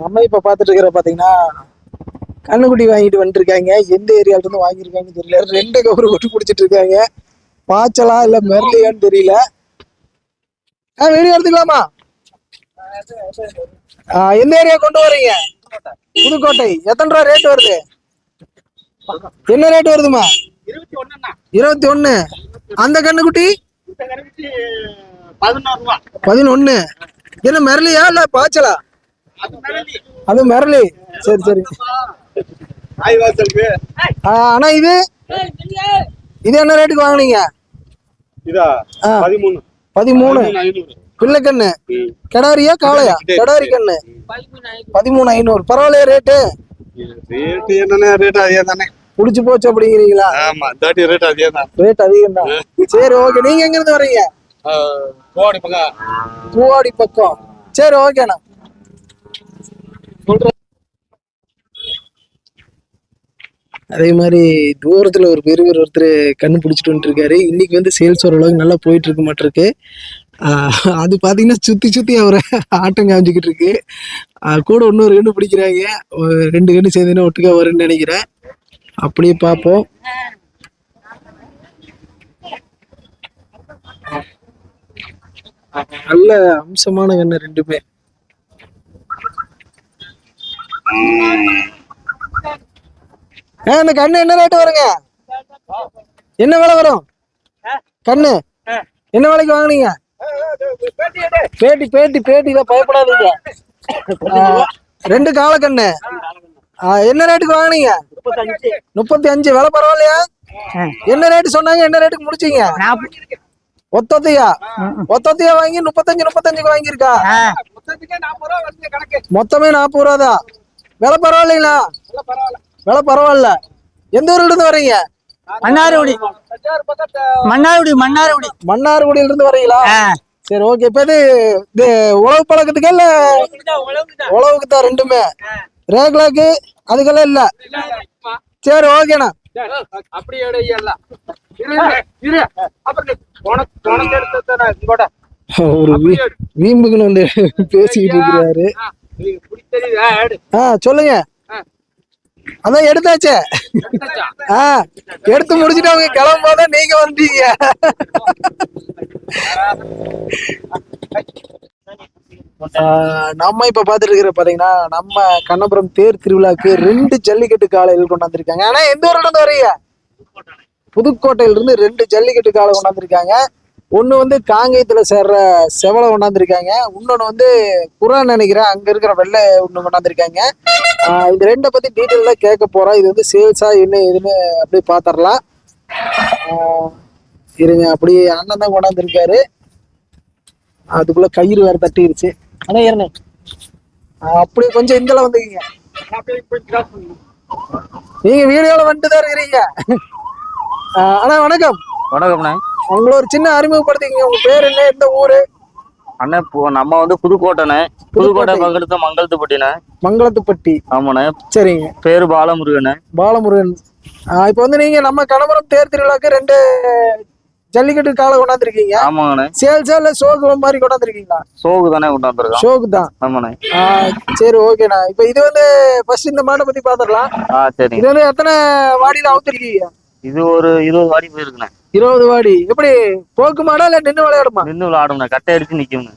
நம்ம இப்ப பாத்துட்டு இருக்கிற பாத்தீங்கன்னா கண்ணுக்குட்டி வாங்கிட்டு வந்துருக்காங்க. எந்த ஏரியால இருந்து வாங்கியிருக்காங்கன்னு தெரியல. ரெண்டு கவர் ஒட்டு பிடிச்சிட்டு இருக்காங்க. பாய்ச்சலா இல்ல மெர்லியான்னு தெரியல. ஆ வீடியோ எடுத்துக்கலாமா? ஆஹ் எந்த ஏரியா கொண்டு வரீங்க புதுக்கோட்டை. எத்தனை ரூபா ரேட் வருது? என்ன ரேட் வருதுமா இருபத்தி ஒண்ணு அந்த கண்ணுக்குட்டி? பதினொன்னு. என்ன மெரலியா இல்ல பாய்ச்சலா? அது மெரலி சரி சரி. ஆனா இது? இது என்ன ரேட்டுக்கு வாங்குனீங்க. பதிமூணு. பதிமூணு. ஐநூறு. பிள்ளை கண்ணு கிடாரியா காளையா? கிடாரி கண்ணு. பதிமூணு ஐநூறு. பரவாயில்லையா ரேட்டு ரேட் என்னன்னா ரேட் அதே தானே புடிச்சு போச்சு அப்படிங்கிறீங்களா? ஆமா தேர்ட்டி ரேட் அதே தான் ரேட் அதிகம் தான் சரி ஓகே நீங்க எங்க இருந்து வர்றீங்க கோடி பங்க பூவாடி பக்கம். சரி ஓகேண்ணா அதே மாதிரி தூரத்துல ஒரு பெரியவர் ஒருத்தர் கண்ணு பிடிச்சிட்டு வந்துட்டு இருக்காரு இன்னைக்கு வந்து சேல்ஸ் ஓரளவுக்கு நல்லா போயிட்டு இருக்க மாட்டிருக்கு அது பார்த்தீங்கன்னா சுற்றி சுற்றி அவரை ஆட்டம் காமிச்சிக்கிட்டு இருக்கு. கூட இன்னொரு கண்ணு பிடிக்கிறாங்க. ரெண்டு கண்ணு சேர்ந்துன்னா ஒட்டுக்கா வரும்னு நினைக்கிறேன். அப்படியே பார்ப்போம். நல்ல அம்சமான கண்ணு ரெண்டுமே. இந்த கண்ணு என்ன ரேட்டு வருங்க? என்ன விலை வரும்? கண்ணு என்ன விலைக்கு வாங்கினீங்க? பேட்டி பேட்டி பேட்டி பயப்படாதீங்க. ரெண்டு கால கண்ணு. ஆ, என்ன ரேட்டுக்கு வாங்கினீங்க? முப்பத்தி அஞ்சு விலை பரவாயில்லையா? என்ன ரேட்டு சொன்னாங்க? என்ன ரேட்டுக்கு முடிச்சீங்க? ஒத்தத்தையா? ஒத்தத்தையா வாங்கி முப்பத்தஞ்சு முப்பத்தஞ்சுக்கு வாங்கியிருக்கா? மொத்தமே நாற்பது ரூபா தான். விலை பரவாயில்லைங்களா? விலை பரவாயில்ல. எந்த ஊர்ல இருந்து வர்றீங்க? மன்னார்குடி. மன்னார்குடி மன்னார்குடி. மன்னார்குடியில இருந்து வர்றீங்களா சரி ஓகே இப்ப இது இது உழவு பழக்கத்துக்கு இல்ல? உழவுக்கு தான் ரெண்டுமே. ரேகுலாக்கு அதுக்கெல்லாம் இல்ல. சரி ஓகேண்ணா அப்படி எல்லாம் இரு அப்புறம் உனக்கு உனக்கு எடுத்து இங்கோட ஒரு வீ- வீம்புக்குன்னு வந்து பேசிக்கிட்டு இருக்கிறாரு சொல்லுங்க. அதான் எடுத்தாச்சே. ஆ எடுத்து முடிச்சுட்டு அவங்க கிளம்பும் போது நீங்க வந்தீங்க நம்ம இப்ப பாத்துட்டு இருக்கிற பாத்தீங்கன்னா நம்ம கண்ணபுரம் தேர் திருவிழாக்கு ரெண்டு ஜல்லிக்கட்டு காலையில் கொண்டாந்துருக்காங்க ஆனா எந்த ஊர்ல இருந்து வரீங்க? புதுக்கோட்டையில இருந்து ரெண்டு ஜல்லிக்கட்டு காளை கொண்டாந்துருக்காங்க ஒன்று வந்து காங்கேயத்தில் சேர்ற செவலை கொண்டாந்துருக்காங்க. இன்னொன்று வந்து குரான் நினைக்கிறேன் அங்கே இருக்கிற வெள்ளை ஒன்று கொண்டாந்துருக்காங்க. இந்த ரெண்டை பற்றி டீட்டெயிலாக கேட்க போகிறோம் இது வந்து சேல்ஸா என்ன எதுன்னு அப்படியே பார்த்துடலாம் இருங்க அப்படியே அண்ணன் தான் கொண்டாந்துருக்காரு. அதுக்குள்ள கயிறு வேற தட்டிருச்சு. அண்ணா ஏறனே அப்படியே கொஞ்சம் இந்தல வந்துக்கீங்க. நீங்க வீடியோல வந்துட்டு தான் இருக்கிறீங்க அண்ணா வணக்கம். வணக்கம்ண்ணே. உங்களை ஒரு சின்ன அறிமுகப்படுத்திக்கங்க. உங்க பேர் என்ன? எந்த ஊரு? அண்ணே இப்போ நம்ம வந்து புதுக்கோட்டைண்ணே. புதுக்கோட்டை பக்கத்து மங்கலத்துப்பட்டிண்ணே. மங்களத்துப்பட்டி ஆமாண்ணே. சரிங்க. பேரு பாலமுருகண்ணே. பாலமுருகன். இப்போ வந்து நீங்க நம்ம கணவரம் தேர் திருவிழாக்கு ரெண்டு ஜல்லிக்கட்டு காலை கொண்டாந்துருக்கீங்க. ஆமாங்கண்ணே. சேல்ஸா இல்ல ஷோக்கு மாதிரி கொண்டாந்துருக்கீங்களா? சோகு தானே கொண்டாந்துருக்கோம். ஷோக்கு தான் ஆமாண்ணே சரி ஓகேண்ணா. இப்போ இது வந்து ஃபர்ஸ்ட் இந்த மாடை பத்தி சரிங்க. இது வந்து எத்தனை வாடியில அவுத்திருக்கீங்க? இது ஒரு இருபது வாடி போயிருக்குண்ணே. இருபது வாடி. எப்படி போக்கு மாடா இல்ல நின்னு விளையாடுமா? நின்று விளாடும்ண்ணே கட்டை அடிச்சு நிக்கும்ண்ணே.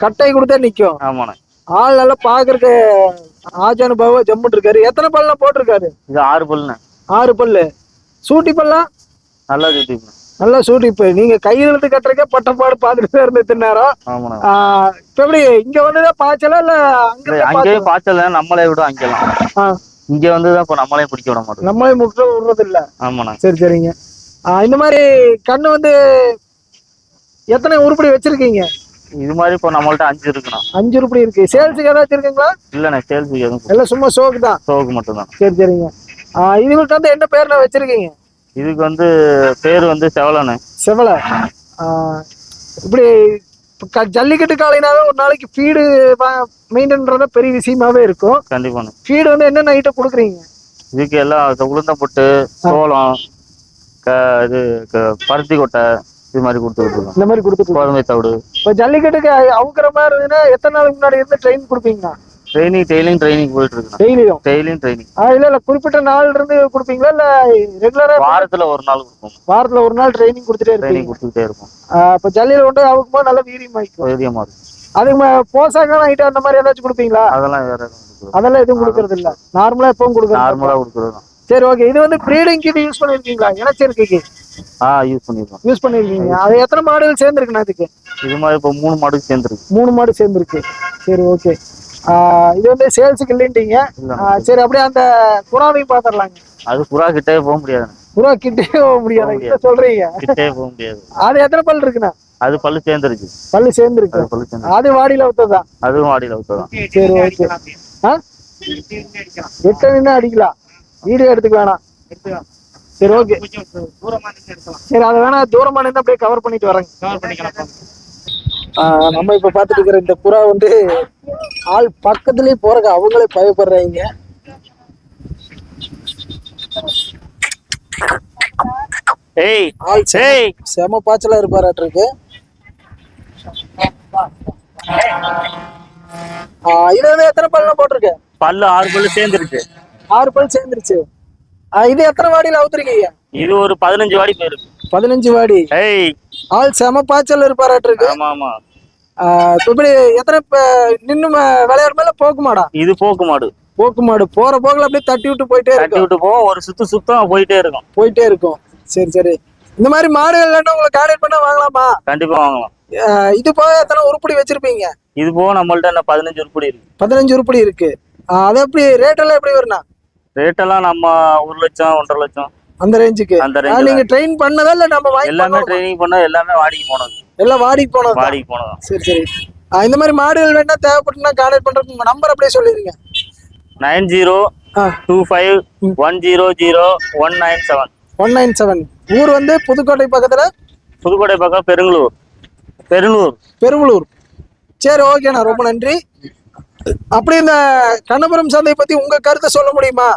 கட்டை கொடுத்தா நிக்கும். ஆமாண்ணே. ஆள் நல்லா பாக்குறதுக்கு ஆஜானுபாவா ஜம்முன் இருக்காரு. எத்தனை பல்லாம் போட்டிருக்காரு? இது ஆறு பல்லுண்ணே. ஆறு பல்லு. சூட்டி பல்லாம் நல்லா சுட்டிப்பண்ணே. நல்லா சூட்டி இப்ப நீங்க கையில் எடுத்து கட்டுறக்கே பட்டப்பாடு பார்த்துட்டு தான் இருந்து தின்னாரம் ஆமாண்ணே. இப்ப எப்படி இங்க வந்துதான் பாய்ச்சலா இல்ல அங்க இல்ல, அங்கேயும் பாய்ச்சல? நம்மளே விடும் அங்கெல்லாம். இங்க வந்துதான் இப்ப நம்மளே பிடிக்க விட மாட்டோம் நம்மளே முற்ற விடுறது இல்ல ஆமாண்ணே. சரி சரிங்க. இந்த மாதிரி கண்ணு வந்து எத்தனை உருப்படி வச்சிருக்கீங்க? இது மாதிரி இப்போ நம்மள்ட்ட அஞ்சு இருக்குண்ணா. அஞ்சு உருப்படி இருக்கு. சேல்ஸுக்கு ஏதாச்சும் இருக்குங்களா இல்லண்ணே சேல்ஸுக்கு எதுவும் எல்லாம் சும்மா ஷோக்கு தான். சோக்கு மட்டும்தான். சரி சரிங்க. ஆ, இதுகளுக்கு வந்து என்ன பேர்ல வச்சிருக்கீங்க? இதுக்கு வந்து பேர் வந்து செவலண்ணே. செவலை. இப்படி ஜல்லிக்கட்டு காலைனாவே ஒரு நாளைக்கு ஃபீடு மெயின்டைன்றத பெரிய விஷயமாவே இருக்கும். கண்டிப்பாண்ணே ஃபீடு வந்து என்னென்ன ஐட்டம் கொடுக்குறீங்க? இதுக்கு எல்லாம் இந்த உளுந்தம் பொட்டு சோளம் இது பருத்தி கொட்டை இது மாதிரி கொடுத்துக்கிட்டு இருக்கோம் இந்த மாதிரி கொடுத்துட்டு கோதுமை தவிடு. இப்போ ஜல்லிக்கட்டுக்கு அவுக்குற மாதிரி இருந்ததுன்னா எத்தனை நாளுக்கு முன்னாடி இருந்து ட்ரெயின் கொடுப்பீங்கண்ணா ட்ரைனிங் டெய்லியும் ட்ரைனிங் போயிட்டு இருக்குண்ணா டெய்லியும் டெய்லியும் ட்ரைனிங் ஆ இல்ல இல்ல குறிப்பிட்ட நாள் இருந்து கொடுப்பீங்களா இல்ல ரெகுலரா வாரத்துல ஒரு நாள் கொடுப்போம். வாரத்துல ஒரு நாள் ட்ரைனிங் கொடுத்துட்டே ட்ரைனிங் கொடுத்துக்கிட்டே இருப்போம். ஆ, இப்ப ஜல்லியில கொண்டு அவுக்கும் போது நல்ல வீரியம் தைரியமா இருக்கும். அதுக்கு போசாக்கான ஐட்டம் அந்த மாதிரி ஏதாச்சும் கொடுப்பீங்களா? அதெல்லாம் வேற அதெல்லாம் எதுவும் கொடுக்கறது இல்ல. நார்மலா எப்பவும் கொடுக்குறது நார்மலா கொடுக்குறது சரி ஓகே இது வந்து ப்ரீடிங் இது யூஸ் பண்ணிருக்கீங்களா? இனச்சேர்க்கைக்கு? ஆ யூஸ் பண்ணிருக்கோம். யூஸ் பண்ணிருக்கீங்க. அது எத்தனை மாடுகள் சேர்ந்துருக்குண்ணா அதுக்கு இது மாதிரி இப்போ மூணு மாடு சேர்ந்துருக்கு. மூணு மாடு சேர்ந்துருக்கு. சரி ஓகே இது வந்து சேல்ஸுக்கு இல்லைன்றீங்க சரி அப்படியே அந்த புறாவையும் பாத்திரலாங்க. அது புறா கிட்டே போக முடியாது புறா கிட்டே போக முடியாது. என்ன சொல்றீங்க? கிட்டே போக முடியாது. அது எத்தனை பல் இருக்குண்ணா? அது பல்லு சேர்ந்துருச்சு பல்லு சேர்ந்துருக்கு. அது பல்லு சேர்ந்து அது வாடியில விட்டதுதான் அதுவும் வாடியில் விட்டுதான் சரி ஓகே. ஆ? எட்டு நின்று அடிக்கலாம். வீடியோ எடுத்துக்க வேணாம். சரி ஓகே. சரி அதை வேணா தூரமா நின்று அப்படியே கவர் பண்ணிட்டு வரேங்க. ஆ, நம்ம இப்ப பாத்துட்டு இருக்கிற இந்த புறா வந்து ஆள் பக்கத்துலயே போறக்கு அவங்களே பயப்படுறாங்க. ஏய் ஆள் செம- பாய்ச்சலா இருப்பாராட்டு இருக்கு இது வந்து எத்தனை பல்லாம் போட்டிருக்கு? பல்லு ஆறு பல்லு சேர்ந்துருச்சு ஆறு பல் சேர்ந்துருச்சு. இது எத்தனை வாடியில அவுத்துருக்கீங்க? இது ஒரு பதினஞ்சு வாடி போயிருக்கு. பதினஞ்சு வாடி. ஆள் செம பாய்ச்சல் இருப்பாராட்டு ஆமா ஆமா இப்படி எத்தனை நின்னு விளையாடு மேல போக்கு மாடா. இது போக்கு மாடு. போக்கு மாடு. போற போக்குல அப்படியே தட்டி விட்டு போயிட்டே தட்டி விட்டு போவோம் ஒரு சுத்து சுத்தம் போயிட்டே இருக்கும். போயிட்டே இருக்கும். சரி சரி. இந்த மாதிரி மாடுகள் இல்லைன்னா உங்களை கான்டாக்ட் பண்ணா வாங்கலாமா? கண்டிப்பா வாங்கலாம். இது போக எத்தனை உருப்படி வச்சிருப்பீங்க? இது போக நம்மள்ட்ட பதினஞ்சு உருப்படி இருக்கு. பதினஞ்சு உருப்படி இருக்கு. அது எப்படி ரேட் எல்லாம் எப்படி வருண்ணா? ரேட்டெல்லாம் நம்ம ஒரு லட்சம் ஒன்றரை லட்சம். அந்த ரேஞ்சுக்கு அந்த ஆ, ரேஞ்ச் நீங்க ட்ரெயின் பண்ணதா இல்ல நம்ம வாங்கி எல்லாமே பண்ணணுமா? ட்ரைனிங் பண்ண எல்லாமே வாடிக்கு போனது. எல்லாம் வாடிக்கு போனது வாடிக்கு போனது சரி சரி. ஆ, இந்த மாதிரி மாடுகள் வேணா தேவைப்பட்டுனா கான்டாக்ட் பண்றதுக்கு உங்க நம்பர் அப்படியே சொல்லிடுங்க நைன் ஜீரோ ஆ. Two five one zero zero one nine seven. One nine seven. ஊர் வந்து புதுக்கோட்டை பக்கத்துல? புதுக்கோட்டை பக்கம் பெருங்களூர். பெருங்களூர் பெருவளூர் சரி ஓகேண்ணா ரொம்ப நன்றி. அப்படி இந்த கண்ணபுரம் சந்தை பத்தி உங்க கருத்தை சொல்ல முடியுமா?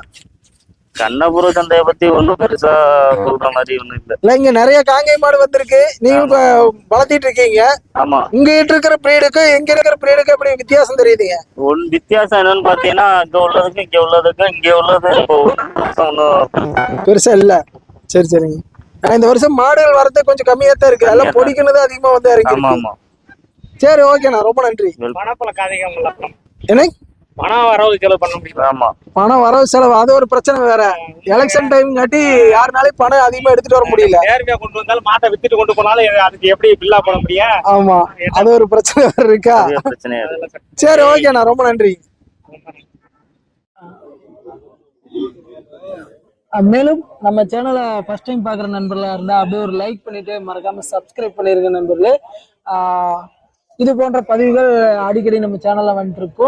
கண்ணபுர சந்தையை பத்தி ஒன்றும் பெருசா சொல்ற மாதிரி ஒன்றும் இல்லை. இல்ல இங்க நிறைய காங்கை மாடு வந்திருக்கு. நீங்க வளர்த்திட்டு இருக்கீங்க. ஆமா. கிட்ட இருக்கிற பிரீடுக்கு எங்க இருக்கிற பிரீடுக்கு அப்படி வித்தியாசம் தெரியுதுங்க? ஒன் வித்தியாசம் என்னன்னு பாத்தீங்கன்னா இங்க உள்ளதுக்கு இங்க உள்ளதுக்கு இங்க உள்ளது ஒன்றும் பெருசா இல்ல. சரி சரிங்க. ஆனா இந்த வருஷம் மாடுகள் வரது கொஞ்சம் கம்மியா தான் இருக்கு. எல்லாம் பொடிக்கினது அதிகமா வந்து இருக்கு. ஆமா சரி ஓகேண்ணா ரொம்ப நன்றி. என்ன? பணம் வரவு செலவு பண்ண முடியும்? ஆமா. பணம் வரவு செலவு அது ஒரு பிரச்சனை வேற. எலெக்ஷன் டைம் காட்டி யாருனாலையும் பணம் அதிகமா எடுத்துட்டு வர முடியல. நேர்மையா கொண்டு வந்தாலும் மாட்டை வித்துட்டு கொண்டு போனாலும் அதுக்கு எப்படி பில்லா பண்ண முடியும்? ஆமா. அது ஒரு பிரச்சனை வேற இருக்கா? சரி. ஓகேண்ணா ரொம்ப நன்றி. மேலும் நம்ம சேனலை ஃபர்ஸ்ட் டைம் பார்க்குற நண்பர்களாக இருந்தால் அப்படியே ஒரு லைக் பண்ணிட்டு மறக்காம சப்ஸ்கிரைப் பண்ணிருங்க நண்பர்களே. இது போன்ற பதிவுகள் அடிக்கடி நம்ம சேனலில் வந்துட்டு